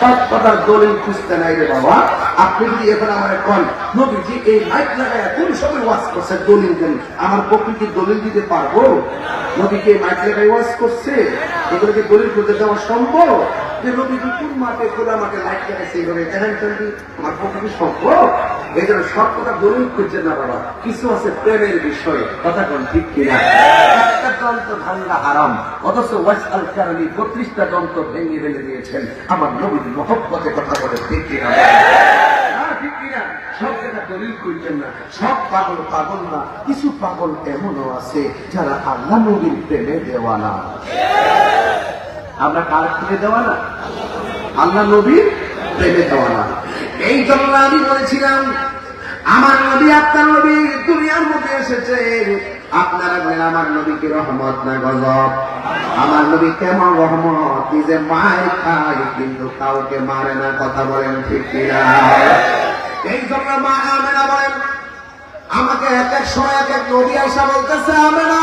সব দলিল খুঁজতে নাই রে বাবা। আপনি যদি এখন আমার কন, নবীজি এই লাইট লাগায় কোন সময় ওয়াজ করছে দলিল দেন? আমার প্রকৃতির দলিল দিতে পারব? নবীকে এই মাইক লাগায় ওয়াজ করছে। এগুলোকে দলিল করতে দেওয়া সম্ভব? যে নবীজি কোন মাঠে, খোলা মাঠে লাইট লাগাইছে, এইভাবে জানেন আমার প্রকৃতি সম্ভব? এই জন্য সব কথা দলিল খুঁজছে না বাবা কিছু আছে প্রেমের বিষয়ে, কথা কোন ঠিক কিনা? অথচ দিয়েছেন। আমার নবীর কথা বলে? সব সব পাগল কিছু পাগল এমনও আছে যারা আল্লাহ নবীর প্রেমে দেওয়ানা। আমরা কার প্রেমে দেওয়ানা? আল্লাহ নবীর প্রেমে দেওয়ানা। এই জন্য আমি বলেছিলাম, আমার নবী আপনার নবী দুনিয়ার মধ্যে এসেছে। আপনারা বলেন, আমার নবীকে রহমত না গজব? আমার নবী কেমন রহমত? নিজে মায়ের খায়, কিন্তু কাউকে মারে না, কথা বলেন ঠিক কিনা? এই জন্য মা আমেনা বলেন, আমাকে এক এক সময় এক এক নদী আসা বলতেছে, আমেনা।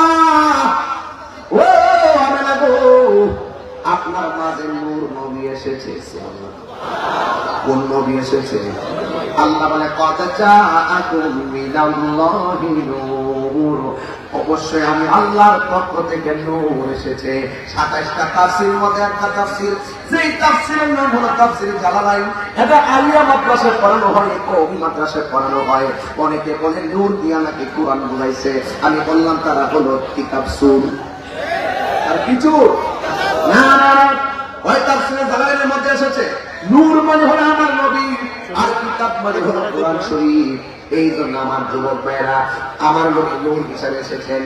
ও আমেনা গো, আপনার মাঝে নূর নবী এসেছে এসেছে আল্লাহ বলে অবশ্যই আমি আল্লাহর পক্ষ থেকে নূর এসেছে। সাতাইশটা তাফসির মধ্যে একটা তাফসির। যেই তাফসিরের নাম হলো তাফসির এটা আলিয়া পড়ানো হয় পড়ানো হয়। অনেকে বলে, নূর দিয়া নাকি কোরআন বুঝাইছে আমি বললাম, তারা হলো কিতাব সুর। আর কিছু? না না না ওই তাফসিরের মধ্যে এসেছে। নূর মানে হলো আমার নবী, আর কিতাব মানে হলো কোরআন শরীফ। এই জন্য আমার যুবক ভাইয়েরা, আমার নবী নূর হিসাবে এসেছেন।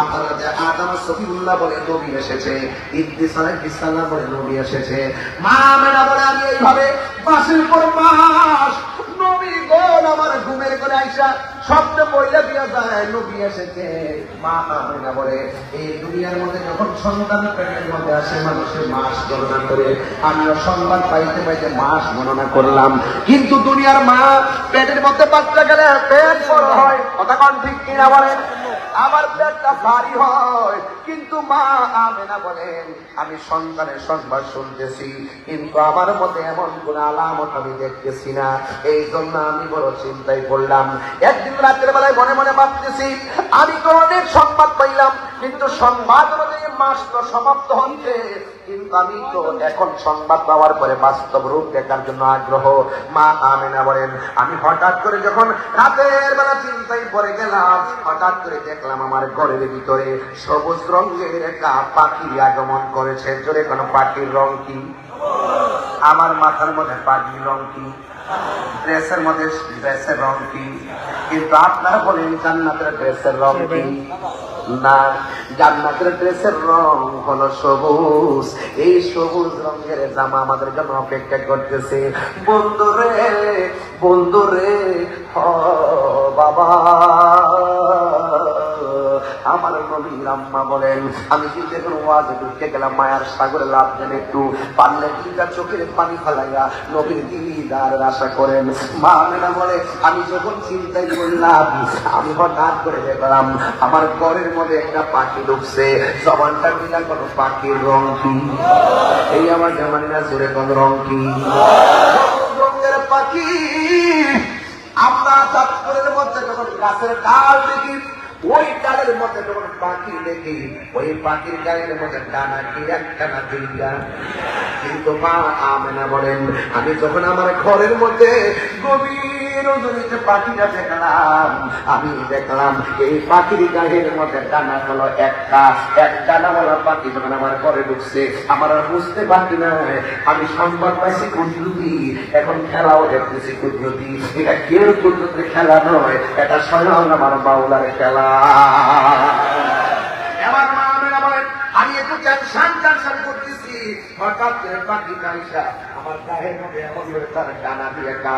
আপনারা যে আদম সফিউল্লাহ বলে নবী এসেছে ইদ্দিস আলাইহিস সালাম বলে নবী এসেছে। মা মেনা বলে আমি এইভাবে মাসের পর মাস নবী গোল আমার ঘুমের করে আইসা পয়লা দিয়া যায়, নবী এসেছে। মা আমেনা বলে এই দুনিয়ার মধ্যে যখন সন্তান পেটের মধ্যে আসে, মানুষের মাস গণনা করে, আমিও সংবাদ পাইতে পাইতে মাস গণনা করলাম। কিন্তু দুনিয়ার মা পেটের মধ্যে বাচ্চা গেলে পেট বড় হয়। কথা কন ঠিক কিনা বলেন? আমার পেটটা ভারী হয়। কিন্তু মা আমেনা বলেন, আমি সন্তানের সংবাদ শুনতেছি, কিন্তু আমার মধ্যে এমন কোন আলামত আমি দেখতেছি না। এই জন্য আমি বড় চিন্তায় পড়লাম। একদিন রাতের বেলায় মনে মনে ভাবতেছি, আমি তো অনেক সংবাদ পাইলাম, কিন্তু সংবাদ অনুযায়ী মাস তো সমাপ্ত হচ্ছে। কিন্তু আমি তো এখন সংবাদ পাওয়ার পরে বাস্তব রূপ দেখার জন্য আগ্রহ। মা আমেনা বলেন, আমি হঠাৎ করে যখন রাতের বেলা চিন্তায় পড়ে গেলাম, হঠাৎ করে দেখলাম আমার ঘরের ভিতরে সবুজ রঙের একটা পাখি আগমন করেছে। জোরে কোনো পাখির রং কি? আমার মাথার মধ্যে পাখির রং কি? ড্রেসের মধ্যে ড্রেসের রং কি? কিন্তু আপনারা বলেন জান্নাতের ড্রেসের রং কি? না জান্নাতের ড্রেসের রং হলো সবুজ। এই সবুজ রঙের জামা আমাদের জন্য অপেক্ষা করতেছে। বন্ধুরে বন্ধুরে হ বাবা। আমার নবীর আম্মা বলেন, আমি কিন্তু এখন ওয়াজে ঢুকে গেলাম, মায়ার সাগরে লাভ দেন একটু। পারলে দুইটা চোখের পানি ফেলাইয়া নবীর দিদার আশা করেন। মা মেনা বলে, আমি যখন চিন্তাই করলাম, আমি হঠাৎ করে দেখলাম আমার ঘরের মধ্যে একটা পাখি ঢুকছে। জবানটা মিলা কোনো পাখির রং কি? এই আমার জামানিনা জোরে কোন রং কি? পাখি। আমরা চাঁদপুরের মধ্যে যখন গাছের ডাল দেখি ওই ডালের মধ্যে যখন পাখি দেখি, ওই পাখির গায়ের মধ্যে ডানা কি একটানা দুইটা কিন্তু মা আমেনা বলেন, আমি যখন আমার ঘরের মধ্যে গভীর আমি দেখলাম এই পাখির মধ্যে ডানা হলো একটা। এক ডানা বলা পাখি যখন আমার ঘরে ঢুকছে, আমার আর বুঝতে আমি সংবাদ পাইছি কুদরতি, এখন খেলাও দেখতেছি কুদরতি। এটা কেউ কুদরতির খেলা নয়, এটা স্বয়ং আমার বাউলার খেলা। আমি একটু টেনশন করতেছি। হঠাৎ পাখি আমার একটা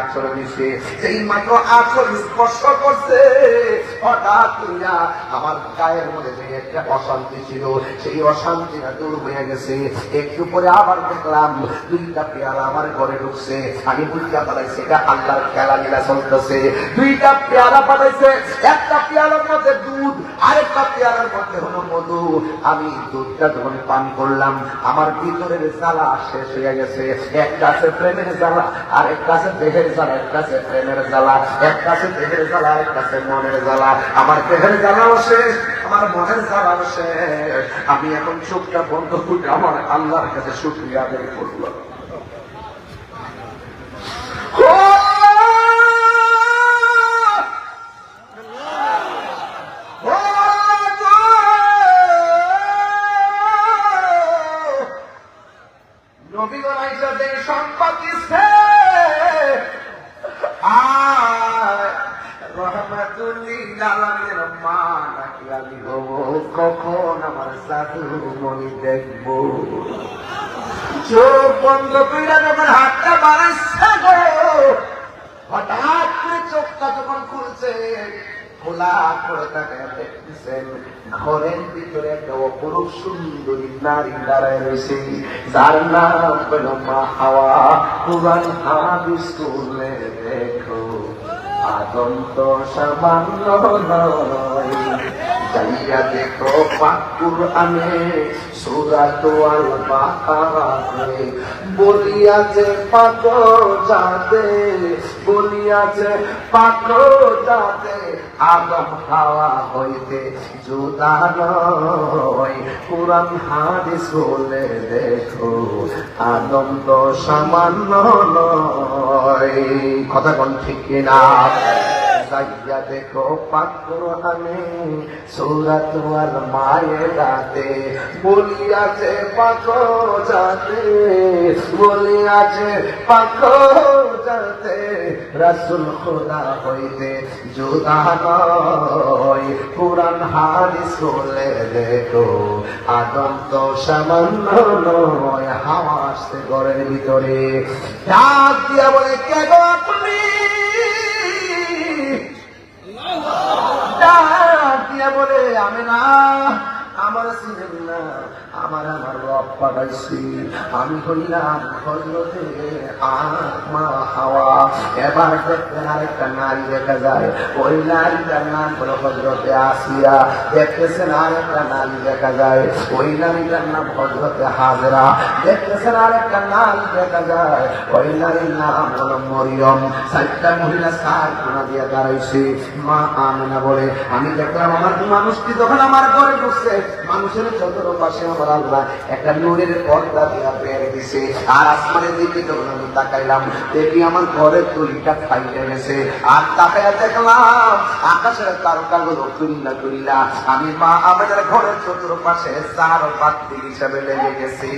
একটা পরে আবার দেখলাম, দুইটা পেয়ালা আমার ঘরে ঢুকছে। আমি বুঝতে পারাইছি এটা আল্লাহর খেলা লীলা চলতেছে। দুইটা পেয়ালা পাঠাইছে একটা পেয়ালার মধ্যে দুধ, আরেকটা পেয়ালার মধ্যে হলো মধু। আমি দুধটা যখন পান করলাম, আমার ভিতরের জ্বালা শেষ হয়ে গেছে। এক কাছে প্রেমের জ্বালা, আর এক কাছে দেহের জ্বালা, এক কাছে প্রেমের জ্বালা, এক কাছে দেহের জ্বালা এক কাছে মনের জ্বালা। আমার দেহের জ্বালাও শেষ, আমার মনের জ্বালাও শেষ। আমি এখন চোখটা বন্ধ করি আমার আল্লাহর কাছে শুক্রিয়া আদায় করলাম। নারী দাঁড়ায় রয়েছে যার নাম হল মা হাওয়া। কুরআন হাদিস দেখো, আদম তো সামান্য নয়। দেখো সুরাত আল বাকারাতে বলিয়াছে পাক যাতে বলিয়াছে পাক যাতে আদম হাওয়া হইতে জুদা নয়। কোরআন, হাদিস বলে দেখো, আদম তো সামান্য নয়। কথা কোন ঠিক যাইয়া দেখো পাকুর আনে সুরাত আল মায়েরাতে বলিয়াছে পাক যাতে বলিয়াছে পাক যাতে রাসুল খোদা হইতে জুদা নয়। পুরান হাদিস বলে দেখো, আদম তো সামান্য নয়, হাওয়া আসতে ঘরের ভিতরে। ডাক দিয়া বলে, কে আপনি? বলে আমি না আমার সিনেমা আমার আমার রব পাঠাইছি। আমি হইলাম হজরতে আত্মা হাওয়া। এবার দেখবেন আরেকটা নারী দেখা যায়। ওই নারীটার নাম হলো হজরতে আসিয়া। দেখতেছেন আরেকটা নারী দেখা যায়। ওই নারীটার নাম হজরতে হাজরা। দেখতেছেন আরেকটা নারী দেখা যায়। ওই নারীর নাম হলো মরিয়ম। চারটা মহিলা সার কোনা দিয়ে দাঁড়াইছে। মা আমেনা বলে, আমি দেখলাম আমার মানুষটি যখন আমার ঘরে ঢুকছে, মানুষের চতুর পাশে একটা নূরের পর্দা দিয়া পেয়ে দিছে। আর আসমানের দিকে যখন আমি তাকাইলাম, দেখি আমার ঘরের তলিটা ফাইটে গেছে। আর তাকাইয়া দেখলাম, আকাশের তারকাগুলো তুলিলা তুলিলা। আমি মা, আমাদের ঘরের চতুর পাশে চার পাত্রী হিসাবে লেগে গেছি।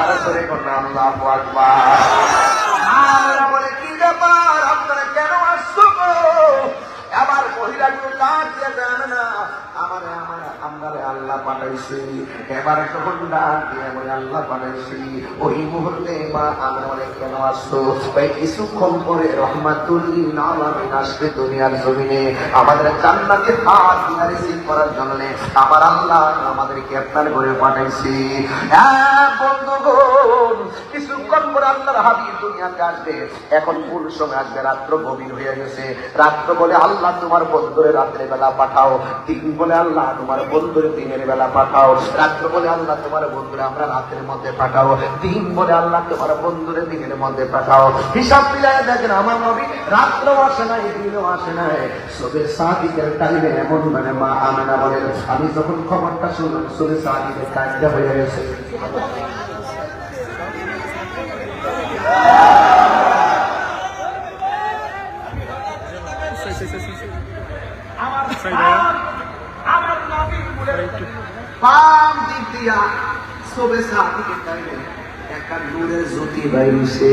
আর করে কন্যা, আল্লাহ আকবার। এবার ডাক দিয়ে আমি আল্লাহ ওই মুহূর্তে মা কেন আসতো ভাই কিছুক্ষণ পরে রহমাতুল্লিন আলামিন আসবে দুনিয়ার জমিনে। আমাদের হাত রিসিভ করার জন্য আমার আল্লাহ আমাদেরকে আপনার ঘরে পাঠাইছি হ্যাঁ কিছুক্ষণ পরে আল্লাহর হাবিব দুনিয়াতে আসবে। এখন ভুল সময় আসবে? রাত্র গভীর হয়ে গেছে। রাত্র বলে আল্লাহ তোমার বন্ধুরে রাত্রে বেলা পাঠাও। দিন বলে আল্লাহ তোমার বন্ধুরে দিনের বেলা পাঠাও। রাত্র বলে আল্লাহ তোমার বন্ধুরে আমরা রাতের মধ্যে পাঠাও। দিন বলে আল্লাহ তোমার বন্ধুরে দিনের মধ্যে পাঠাও। হিসাব মিলায় দেখেন আমার নবী রাত্র আসে নাই, দিনও আসে নাই। সবে সাদিকের টাইমে এমন মানে মা আমেনা বলেন, আমি যখন খবরটা শুনলাম, সবে সাদিকের টাইমটা হয়ে গেছে। বাম দিক দিয়া সবে সাদিকের টাইমে একটা নূরের জ্যোতি বাইরেছে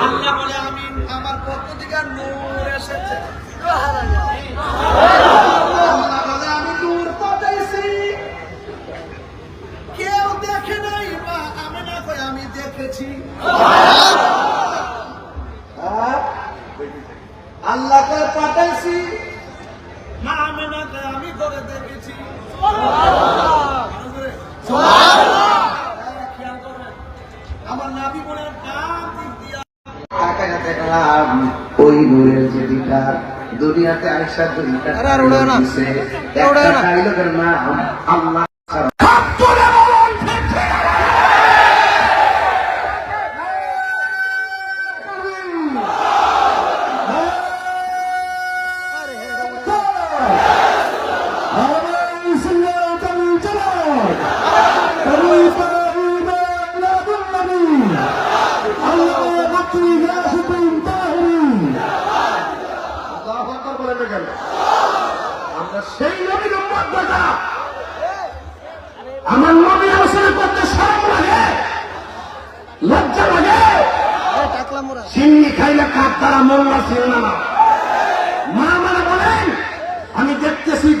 আল্লাহ বলে দুনিয়াতে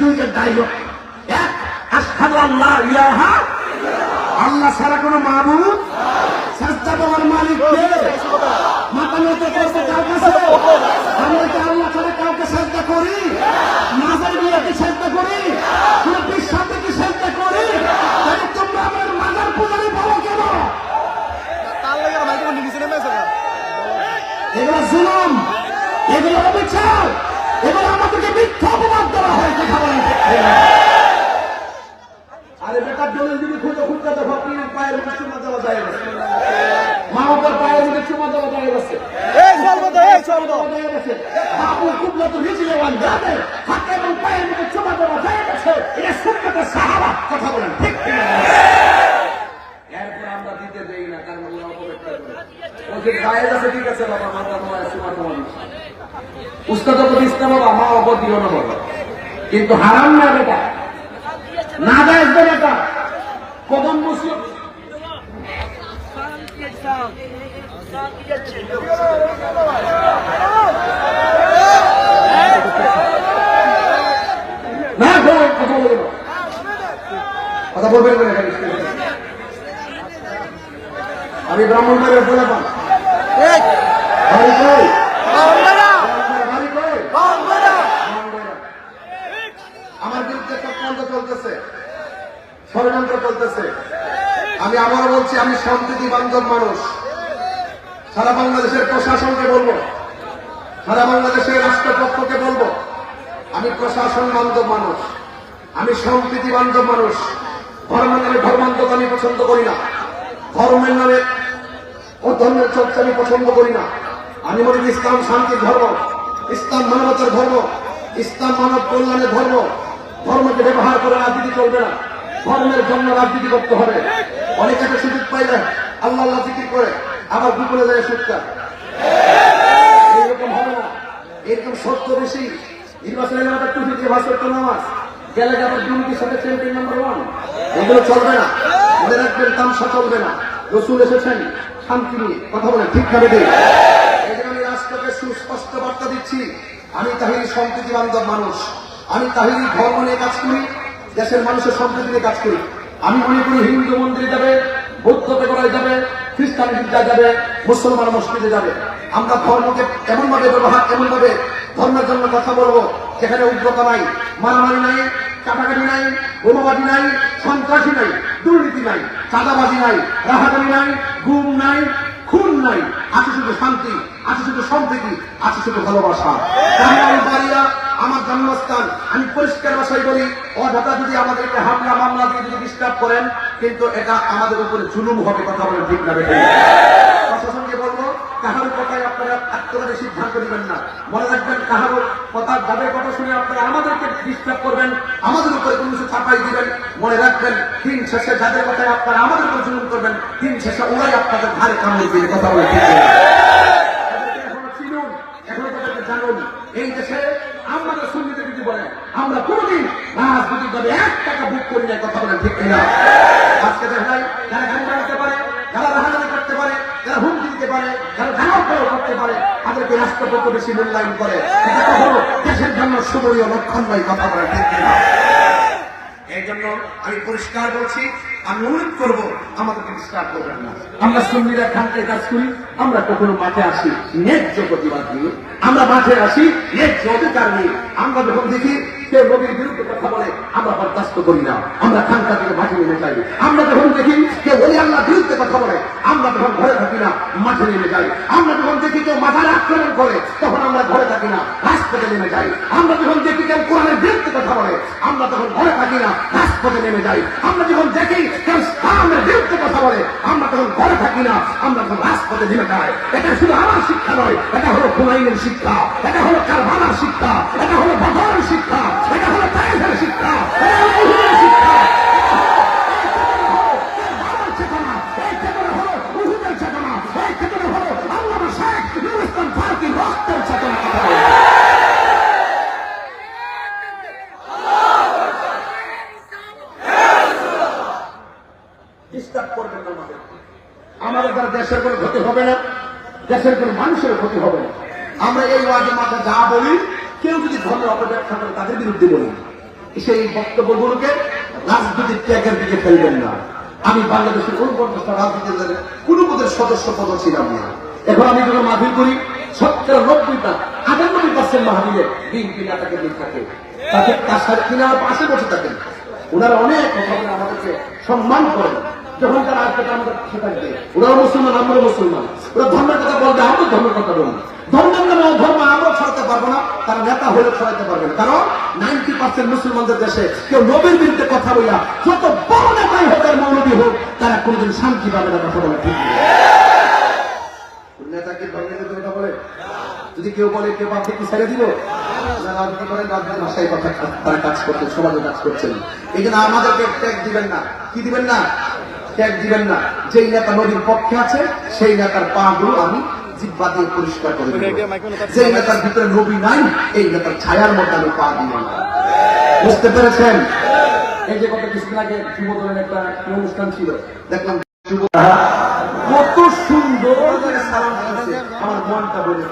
দেখতেছি দুইটা ডাইলগ এক আস্থাদ আল্লাহ ইলাহা আল্লাহ ছাড়া কোনো মাহবুব সাজদা দেওয়ার মালিক কে? মাথা নত করতে কার কাছে? আমরা কি আল্লাহ ছাড়া কাউকে সাজদা করি? মাজার দিয়ে কি করি? কোন বিশ্বাসে কি সাজদা করি? তাহলে তোমরা আমার মাজার পূজারি বলো কেন? এগুলো জুলুম এগুলো অবিচার। এগুলো আমাদেরকে মিথ্যা অপবাদ দেওয়া হয় কথা বলেন? আরে বেটার দলিল যদি খুঁজে খুঁজতে দেখো পীরের পায়ের মধ্যে চুমা দেওয়া যায় না মা বাবার পায়ের মধ্যে চুমা দেওয়া যায় গেছে এই চলবো তো এই চলবো বাবু কুবলা তো ভিজিয়ে ওয়ান যাবে হাতে এবং পায়ের মধ্যে চুমা দেওয়া যায় গেছে এটা সুন্নতের সাহাবা কথা বলেন ঠিক? এরপর আমরা দিতে দেই না কারণ আল্লাহ অপব্যবহার করে। ও যে গায়ে আছে ঠিক আছে বাবা মাথা তোমার চুমা তোমার উস্তাদ বাবা মা না বাবা কিন্তু হারাম না বেটা। না যায় বেটা কদম মুসলিম। না গো, কথা বলবেন কথা বলবেন না আমি ব্রাহ্মণ বাড়ির পান এই বাড়ি কই বান্দরা বাড়ি কই বান্দরা আমার বিরুদ্ধে চক্রান্ত চলতেছে। ষড়যন্ত্র চলতেছে। আমি আবারও বলছি, আমি সম্প্রীতি বান্ধব মানুষ। সারা বাংলাদেশের প্রশাসনকে বলব। সারা বাংলাদেশের রাষ্ট্রপক্ষকে বলব, আমি প্রশাসন বান্ধব মানুষ। আমি সম্প্রীতি বান্ধব মানুষ। ধর্মের নামে ধর্মান্তক আমি পছন্দ করি না। ধর্মের নামে ও ধর্মের চর্চা আমি পছন্দ করি না। আমি করি ইসলাম শান্তির ধর্ম, ইসলাম মানবতার ধর্ম, ইসলাম মানব কল্যাণের ধর্ম। ধর্মকে ব্যবহার করে রাজনীতি চলবে না। ধর্মের জন্য রাজনীতি করতে হবে। অনেকে একটা সুযোগ পাইলে আল্লাহ আল্লাহ জিকির করে, আবার দুপুরে যায় সুটকা এরকম হবে না। এরকম সত্য বেশি। নির্বাচনের নামে টুপি দিয়ে ভাষণ করতে নামাজ গেলে যাবে দুর্নীতির সাথে চ্যাম্পিয়ন নাম্বার ওয়ান এগুলো চলবে না। মনে রাখবেন, তামসা চলবে না। রসুল এসেছেন, শান্তি নিয়ে কথা বলেন, ঠিক দিন এই জন্য আমি রাষ্ট্রকে সুস্পষ্ট বার্তা দিচ্ছি। আমি তাহিরি সম্প্রীতি বান্ধব মানুষ। আমি তাহিরি ধর্ম নিয়ে কাজ করি, দেশের মানুষের সম্প্রীতি নিয়ে কাজ করি। আমি মনে করি হিন্দু মন্দিরে যাবে, বৌদ্ধ দেবরায় যাবে, খ্রিস্টান গির্জা যাবে, মুসলমান মসজিদে যাবে। আমরা ধর্মকে এমন ভাবে ব্যবহার এমন ভাবে ধর্মের জন্য কথা বলব, যেখানে উগ্রতা নাই, মারামারি নাই, কাটাকাটি নাই, বোমাবাজি নাই, সন্ত্রাসী নাই, দুর্নীতি নাই, চাঁদাবাজি নাই রাহাদানি নাই, গুম নাই, খুন নাই। আছে শুধু শান্তি, আছে শুধু সম্প্রীতি, আছে শুধু ভালোবাসা। আমার জন্মস্থান, আমি পরিষ্কার ভাষায় বলি, অযথা যদি আমাদেরকে হামলা, মামলা দিয়ে যদি ডিস্টার্ব করেন, কিন্তু এটা আমাদের উপরে জুলুম হবে কথা বলে ঠিক না প্রশাসনকে বলব কাহার কথায় আপনারা না। মনে রাখবেন কাহার কথা, যাদের কথা শুনে আপনারা আমাদেরকে ডিস্টার্ব করবেন, আমাদের উপরে কোনো কিছু চাপাই দিবেন, মনে রাখবেন, দিন শেষে যাদের কথায় আপনারা আমাদের উপর জুলুম করবেন, দিন শেষে ওরাই আপনাদের ঘাড়ে কামড়ে দিয়ে কথা বলে জানুন, এই দেশে আমাদের সুন্দর যদি বলেন আমরা কোনদিন রাজনৈতিক ভাবে এক টাকা বুক করি না কথা বলেন ঠিক না আজকে দেখাই যারা গান পারে, যারা রাহাজানি করতে পারে, যারা হুমকি দিতে পারে, যারা জানাব করতে পারে, তাদেরকে রাষ্ট্রপক্ষ বেশি মূল্যায়ন করে। দেশের জন্য সুবরীয় লক্ষণ নয়, কথা বলেন ঠিক কিনা? এই জন্য আমি পরিষ্কার বলছি, আমি অনুরোধ করব আমাদেরকে ডিস্টার্ব করবেন না। আমরা সুন্নিরা খানকে কাজ করি, আমরা কখনো মাঠে আসি, ন্যায্য প্রতিবাদ নিয়ে। আমরা মাঠে আসি, ন্যায্য অধিকার নিয়ে। আমরা যখন দেখি কেউ বিরুদ্ধে কথা বলে, আমরা বরদাস্ত করি না। আমরা খানকা থেকে মাঠে নেমে যাই। আমরা যখন দেখি কেউ আল্লাহ বিরুদ্ধে কথা বলে, আমরা যখন ঘরে থাকি না, মাঠে নেমে যাই। আমরা যখন দেখি কেউ মাথায় আক্রমণ করে, তখন আমরা ঘরে থাকি না রাস্তা রাজপথে নেমে যাই। আমরা যখন দেখি কেউ কোরআনের বিরুদ্ধে কথা বলে, আমরা তখন ঘরে থাকি না, রাজপথে নেমে যাই। আমরা যখন দেখি ইসলামের বিরুদ্ধে কথা বলে, আমরা তখন ঘরে থাকি না, আমরা তখন রাজপথে নেমে যাই। এটা শুধু আমার শিক্ষা নয়, এটা হলো হুমায়ুনের শিক্ষা, এটা হলো কারবানার শিক্ষা, এটা হলো বদরের শিক্ষা এটা হলো তাইফের শিক্ষা এটা হলো উহুদের শিক্ষা আমার চেতনা, এই চেতনা হলো উহুদের চেতনা, এই চেতনা হলো আল্লামা শেখ নুরুল ইসলাম ফারুকীর রক্তের চেতনা কথা বলে। ডিস্টার্ব করবেন না আমাদের আমাদের দ্বারা দেশের কোনো ক্ষতি হবে না দেশের কোনো মানুষের ক্ষতি হবে না। আমরা এই ওয়াজের মাথা যা বলি, কেউ যদি ধর্মের অপব্যাখ্যা করে তাদের বিরুদ্ধে বলি। সেই বক্তব্যগুলোকে রাজনৈতিক ত্যাগের দিকে ফেলবেন না। আমি বাংলাদেশের কোন পর্যন্ত রাজনীতির দলের কোন পদের সদস্য পদ ছিলাম না। এখন আমি যখন মাহফিল করি, সত্তর, নব্বইটা, আটানব্বই পার্সেন্ট মাহফিলে বিএনপি নেতাকে দিন থাকে। তাকে তার সাথে আমার পাশে বসে থাকেন। ওনারা অনেক আমাদেরকে সম্মান করেন। যখন তারা আসবে, তারা আমাদের পাশে থাকবে ওনারা মুসলমান আমরা মুসলমান। ওরা ধর্মের কথা বলবে আমরা ধর্মের কথা বলি ধর্মের নামে ধর্ম আমরা ছড়াতে পারব না। তারা নেতা হলে ছড়াতে পারবে না। কারণ নাইনটি পার্সেন্ট মুসলমানদের দেশে কেউ নবীর বিরুদ্ধে কথা বইয়া যত বড় নেতাই হোক আর মৌলবী হোক, তারা কোনোদিন শান্তি পাবে না কথা বলে ঠিক। নেতা কি ধর্মের কথা বলে? যদি কেউ বলে, কেউ আপনি কি ছেড়ে দিব রাজনীতি করেন রাজনীতি ভাষায় কথা তারা কাজ করছেন, সমাজে কাজ করছেন। এই জন্য আমাদেরকে ট্যাগ দিবেন না। কি দিবেন না? ট্যাগ দিবেন না। যেই নেতা নদীর পক্ষে আছে, সেই নেতার পা গুলো আমি জিব্বা দিয়ে পরিষ্কার করে যেই নেতার ভিতরে নবী নাই, এই নেতার ছায়ার মধ্যে আমি পা না। বুঝতে পেরেছেন? এই যে কত কিছুদিন আগে যুবদলের একটা অনুষ্ঠান ছিল, দেখলাম কত সুন্দর আমার মনটা বলে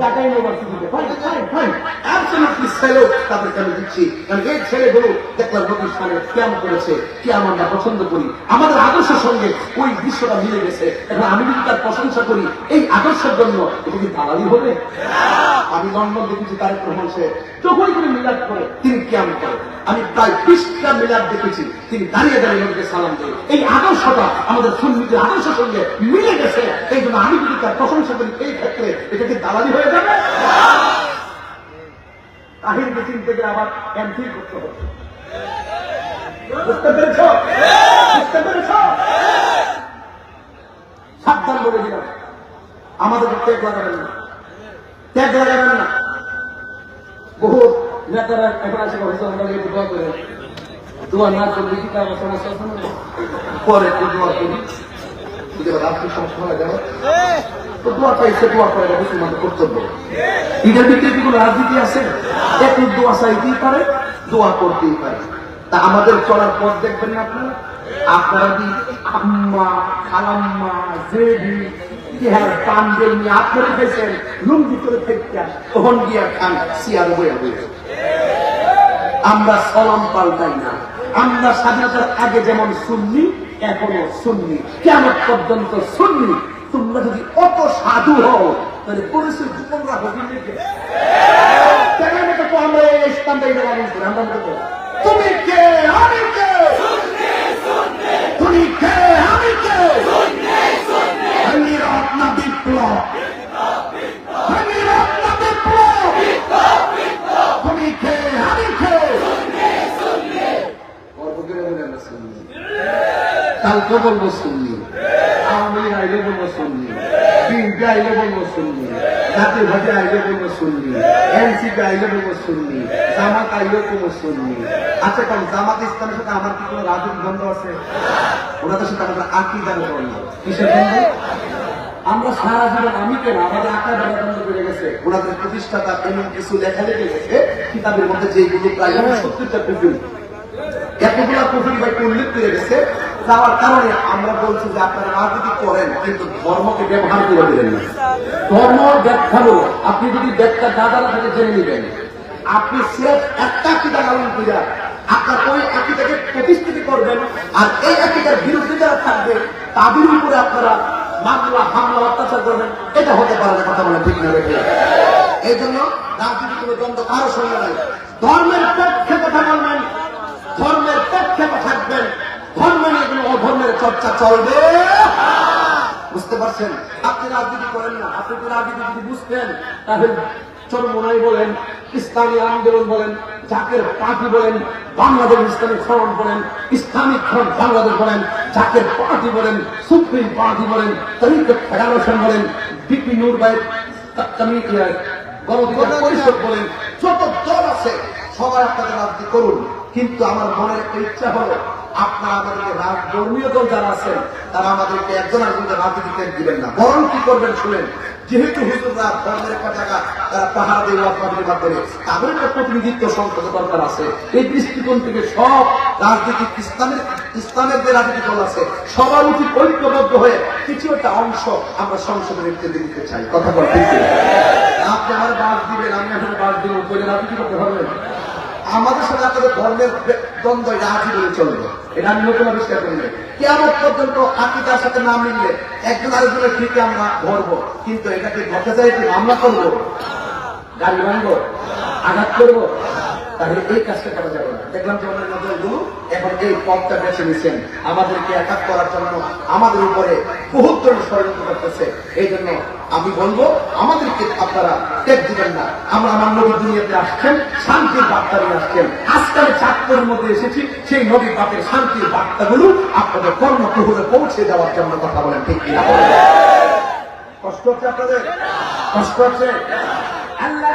ঢাকা ইউনিভার্সিটিতে fine fine fine absolutely salute তাদেরকে আমি দিচ্ছি। কারণ এই ছেলেগুলো দেখলাম নদীর সামনে ক্যাম্প করেছে কি আমরা পছন্দ করি? আমাদের আদর্শের সঙ্গে ওই দৃশ্যটা মিলে গেছে। এখন আমি যদি তার প্রশংসা করি এই আদর্শের জন্য এটা কি দালালি হবে? আমি লন্ডন দেখেছি তারেক রহমান সে যখনই করে মিলাদ করে তিনি ক্যাম করে। আমি প্রায় বিশটা মিলাদ দেখেছি। তিনি দাঁড়িয়ে দাঁড়িয়ে নদীকে সালাম দেয় এই আদর্শটা আমাদের সুন্নিতের আদর্শের সঙ্গে মিলে গেছে। এই জন্য আমি যদি তার প্রশংসা করি, এই ক্ষেত্রে এটা কি দালালি হয়ে যাবে? তাহিরকে চিনতে গিয়ে আবার এমফিল করতে হবে। সাবধান বলে দিলাম। আমাদেরকে ত্যাগ লাগাবেন না। ত্যাগ লাগাবেন না। বহু নেতারা এখন আসে দোয়া করে দোয়া না করলে কি কারও সমস্যা পরে হয়ে তো দোয়া করে এটা কর্তব্য আছে দোয়া করতেই পারে তা আমাদের চলার পথ দেখবেন না আপনারা আপনারা আম্মা নিয়ে আপনারা গেছেন লুঙ্গি করে ফেলতে তখন গিয়া খান সিয়ার বইয়া বইয়া আমরা সলাম পাল্টাই না। আমরা স্বাধীনতার আগে যেমন শুননি এখনও শুননি কেমন পর্যন্ত শুননি তোমরা যদি অত সাধু হও তাহলে পরিচয় তোমরা হবি আমরা কে? আমি কে? কে? আমি কে? বিপ্লব? রত্ন বিপ্লব। তুমি কে? আমি কে? করে বলে আমরা আওয়ামী আইলে বলব শুননি বিএনপি আইলে বলব শুননি জাতীয় ভাটি আইলে বলব শুননি এনসিপি আইলে বলব শুননি জামাত আইলে বলব শুননি আচ্ছা কারণ জামাত ইসলামের সাথে আমার কি কোনো রাজনৈতিক দ্বন্দ্ব আছে? ওনাদের সাথে আমাদের আকিদার দ্বন্দ্ব কিসের দ্বন্দ্ব? আমরা সারা জীবন, আমি কেন? আমাদের বন্ধ করে গেছে। ওনাদের প্রতিষ্ঠাতা এমন কিছু লেখা লেগে গেছে কিতাবের মধ্যে যেগুলো প্রায় সত্তরটা এতগুলা কুফুরি ভাই উল্লেখ গেছে, যাওয়ার কারণে আমরা বলছি যে আপনারা রাজনীতি করেন, কিন্তু ধর্মকে ব্যবহার করে দিলেন না। ধর্ম ব্যাখ্যা আপনি যদি ব্যাখ্যা দাদারা থেকে জেনে নেবেন। আপনি সিরাজ একটা কিতা পালন করিয়া আপনার ওই আকিটাকে প্রতিষ্ঠিত করবেন, আর এই আকিটার বিরুদ্ধে যারা থাকবে, তাদের উপরে আপনারা মামলা, হামলা, অত্যাচার করবেন। এটা হতে পারে না, কথা বলে ঠিক না? এই জন্য রাজনীতি কোনো দ্বন্দ্ব কারও সঙ্গে নাই। ধর্মের পক্ষে কথা বলবেন ধর্মের পক্ষে থাকবেন। ধর্ম নিয়ে কোনো অধর্মের চর্চা চলবে? বুঝতে পারছেন? আপনি রাজনীতি করেন না। আপনি তো রাজনীতি যদি বুঝতেন, তাহলে চরমোনাই বলেন, ইসলামী আন্দোলন বলেন, জাকের পার্টি বলেন, বাংলাদেশ ইসলামিক ফ্রন্ট বলেন, ইসলামিক ফ্রন্ট বাংলাদেশ বলেন, জাকের পার্টি বলেন, সুপ্রিম পার্টি বলেন তরিকত ফেডারেশন বলেন, বিপি নূর ভাই পরিষদ বলেন, যত দল আছে, সবাই আপনাদের রাজনীতি করুন। কিন্তু আমার মনের একটা ইচ্ছা হলো, আপনারা আমাদেরকে রাজ ধর্মীয় দল যারা আছেন, তারা আমাদেরকে একজন আরেকজনকে রাজনীতিতে দিবেন না। বরং কি করবেন শুনেন, যেহেতু হুজুররা ধর্মের একটা জায়গা, তারা পাহাড় দিয়ে ওয়াজমাদের মাধ্যমে তাদের একটা প্রতিনিধিত্ব সংসদে দরকার আছে। এই দৃষ্টিকোণ থেকে সব রাজনীতিক ইসলামের ইসলামের যে রাজনীতি দল আছে, সবার উচিত ঐক্যবদ্ধ হয়ে কিছু একটা অংশ আমরা সংসদে রেখে দিতে চাই। কথা বল ঠিক আপনি আমার বাস দিবেন, আমি আসলে বাস দিব বলে রাজনীতি করতে পারবেন আমাদের সাথে আপনাদের ধর্মের দ্বন্দ্ব, এটা আজই বলে চলবে। এটা আমি নতুন আবিষ্কার করি। কেমন পর্যন্ত আকিদার সাথে না মিললে একজন আরেকজনের ঠিকই আমরা ধরবো। কিন্তু এটাকে ঘটে যায় মামলা করব। গাড়ি ভাঙবো, আঘাত করব তাহলে এই কাজটা করা যাবে না? দেখলাম যে অনেক নজরগুলো এখন এই পথটা বেছে নিচ্ছেন আমাদেরকে অ্যাটাক করার জন্য আমাদের উপরে বহুত জন ষড়যন্ত্র করতেছে। এই জন্য আমি বলব, আমাদেরকে আপনারা টেক দিবেন না। আমরা আমার নবীর দুনিয়াতে আসছেন, শান্তির বার্তা নিয়ে আসছেন। আজকে আমি চাঁদপুরের মধ্যে এসেছি, সেই নবীর বাপের শান্তির বার্তাগুলো আপনাদের কর্মপ্রহুরে পৌঁছে দেওয়ার জন্য কথা বলেন, ঠিক কিনা? কষ্ট হচ্ছে আপনাদের? কষ্ট হচ্ছে? আল্লাহ